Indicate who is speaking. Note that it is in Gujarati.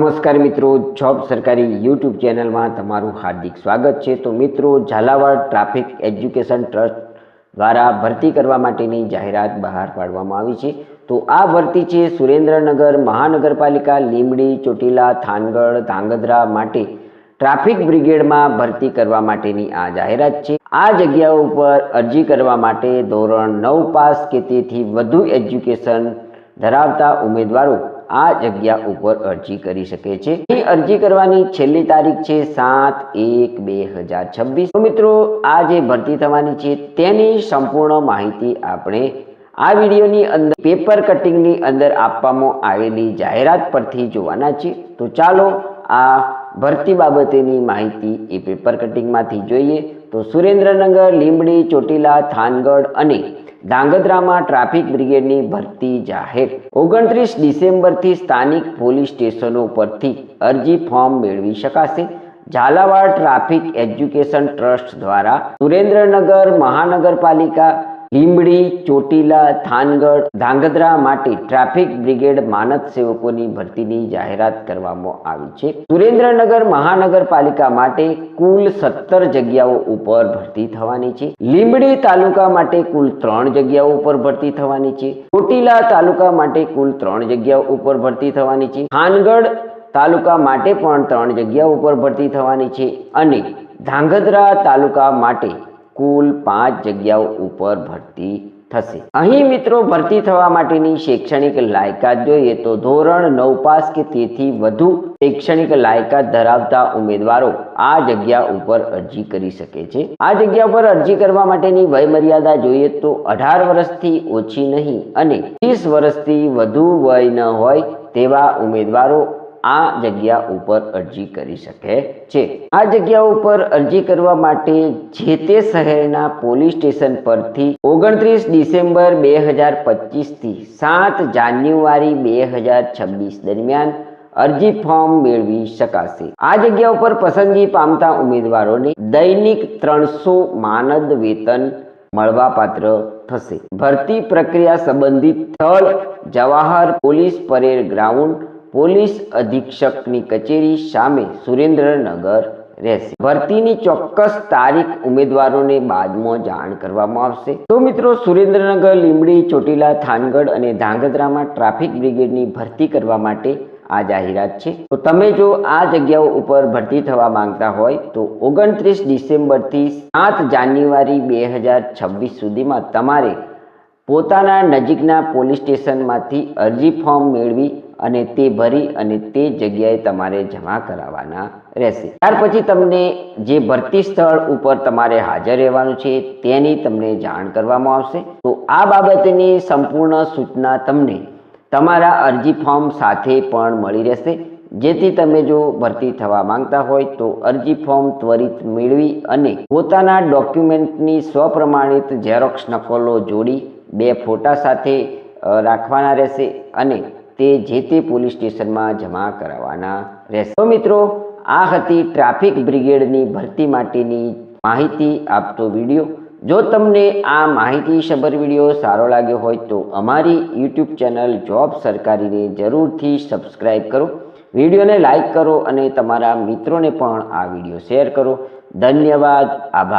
Speaker 1: નમસ્કાર મિત્રો, જોબ સરકારી યુટ્યુબ ચેનલમાં તમારું હાર્દિક સ્વાગત છે. તો મિત્રો, ઝાલાવાડ ટ્રાફિક એજ્યુકેશન ટ્રસ્ટ દ્વારા ભરતી કરવા માટેની જાહેરાત બહાર પાડવામાં આવી છે. તો આ ભરતી છે સુરેન્દ્રનગર મહાનગરપાલિકા, લીંબડી, ચોટીલા, થાનગઢ, ધાંગધ્રા માટે ટ્રાફિક બ્રિગેડમાં ભરતી કરવા માટેની આ જાહેરાત છે. આ જગ્યાઓ ઉપર અરજી કરવા માટે ધોરણ નવ પાસ કે તેથી વધુ એજ્યુકેશન ધરાવતા ઉમેદવારો આ જગ્યા ઉપર અરજી કરી શકે છે. અરજી કરવાની છેલ્લી તારીખ છે સાત એક બે હજાર છવ્વીસ. મિત્રો, આ જે ભરતી થવાની છે તેની સંપૂર્ણ માહિતી આપણે આ વિડીયોની અંદર પેપર કટિંગની અંદર આપવામાં આવેલી જાહેરાત પરથી જોવાના છે તો ચાલો આ ભરતી બાબતેની માહિતી એ પેપર કટિંગમાંથી જોઈએ. તો સુરેન્દ્રનગર, લીંબડી, ચોટીલા, થાનગઢ અને ધાંગધ્રામાં ટ્રાફિક બ્રિગેડની ભરતી જાહેર. ઓગણત્રીસ ડિસેમ્બરથી સ્થાનિક પોલીસ સ્ટેશનો પરથી અરજી ફોર્મ મેળવી શકાશે. ઝાલાવાડ ટ્રાફિક એજ્યુકેશન ટ્રસ્ટ દ્વારા સુરેન્દ્રનગર મહાનગરપાલિકા લીંબડી, ચોટીલા, થાનગઢ, ધાંગધ્રા માટે ટ્રાફિક બ્રિગેડ માનદ સેવકોની ભરતીની જાહેરાત કરવામાં આવી છે. સુરેન્દ્રનગર મહાનગરપાલિકા માટે કુલ સત્તર જગ્યાઓ ઉપર ભરતી થવાની છે. લીંબડી તાલુકા માટે કુલ ત્રણ જગ્યાઓ ઉપર ભરતી થવાની છે. ચોટીલા તાલુકા માટે કુલ ત્રણ જગ્યાઓ ઉપર ભરતી થવાની છે. થાનગઢ તાલુકા માટે પણ ત્રણ જગ્યાઓ ઉપર ભરતી થવાની છે અને ધાંગધ્રા તાલુકા માટે કુલ પાંચ જગ્યાઓ ઉપર ભરતી થશે. અહીં મિત્રો ભરતી થવા માટેની શૈક્ષણિક લાયકાત જોઈએ તો ધોરણ નવ પાસ કે તેથી વધુ શૈક્ષણિક લાયકાત ધરાવતા ઉમેદવારો આ જગ્યા ઉપર અરજી કરી શકે છે. આ જગ્યા ઉપર અરજી કરવા માટેની વય મર્યાદા જોઈએ તો અઢાર વર્ષથી ઓછી નહીં અને ત્રીસ વર્ષથી વધુ વય ન હોય તેવા ઉમેદવારો આ જગ્યા ઉપર અરજી કરી શકે છે. આ જગ્યા ઉપર અરજી કરવા માટે જે તે શહેરના પોલીસ સ્ટેશન પરથી ઓગણત્રીસ ડિસેમ્બર બે હજાર પચીસથી સાત જાન્યુઆરી બે હજાર છવ્વીસ દરમિયાન અરજી ફોર્મ મેળવી શકાશે. આ જગ્યા ઉપર પસંદગી પામતા ઉમેદવારોને દૈનિક ત્રણસો માનદ વેતન મળવાપાત્ર થશે. ભરતી પ્રક્રિયા સંબંધિત સ્થળ, Jawahar police parade ground police અધિક્ષકની કચેરી સામે સુરેન્દ્રનગર રહેશે. ભરતીની ચોક્કસ તારીખ ઉમેદવારોને બાદમાં જાણ કરવામાં આવશે. તો મિત્રો, સુરેન્દ્રનગર, લીંબડી, ચોટીલા, થાનગઢ અને ધાંગધ્રામાં ટ્રાફિક બ્રિગેડની ભરતી કરવા માટે આ જાહેરાત છે. તો તમે જો આ જગ્યાઓ ઉપર ભરતી થવા માંગતા હોય, તો ઓગણત્રીસ ડિસેમ્બરથી સાત જાન્યુઆરી બે હજાર છવ્વીસ સુધીમાં તમારે પોતાના નજીકના પોલીસ સ્ટેશનમાંથી અરજી ફોર્મ મેળવી અને તે ભરી અને તે જગ્યાએ તમારે જમા કરાવવાના રહેશે. ત્યાર પછી તમને જે ભરતી સ્થળ ઉપર તમારે હાજર રહેવાનું છે તેની તમને જાણ કરવામાં આવશે. તો આ બાબતની સંપૂર્ણ સૂચના તમને તમારા અરજી ફોર્મ સાથે પણ મળી રહેશે. જેથી તમે જો ભરતી થવા માંગતા હોય તો અરજી ફોર્મ ત્વરિત મેળવી અને પોતાના ડોક્યુમેન્ટની સ્વપ્રમાણિત ઝેરોક્ષ નકલો જોડી બે ફોટા સાથે રાખવાના રહેશે અને તે જે તે પોલીસ સ્ટેશનમાં જમા કરાવવાના રહેશે. તો મિત્રો, આ હતી ટ્રાફિક બ્રિગેડની ભરતી માટેની માહિતી આપતો વીડિયો. જો તમને આ માહિતી સબર વીડિયો સારો લાગ્યો હોય તો અમારી યુટ્યુબ ચેનલ જોબ સરકારીને જરૂરથી સબસ્ક્રાઈબ કરો. વિડીયોને લાઇક કરો અને તમારા મિત્રોને પણ આ વીડિયો શેર કરો. ધન્યવાદ, આભાર.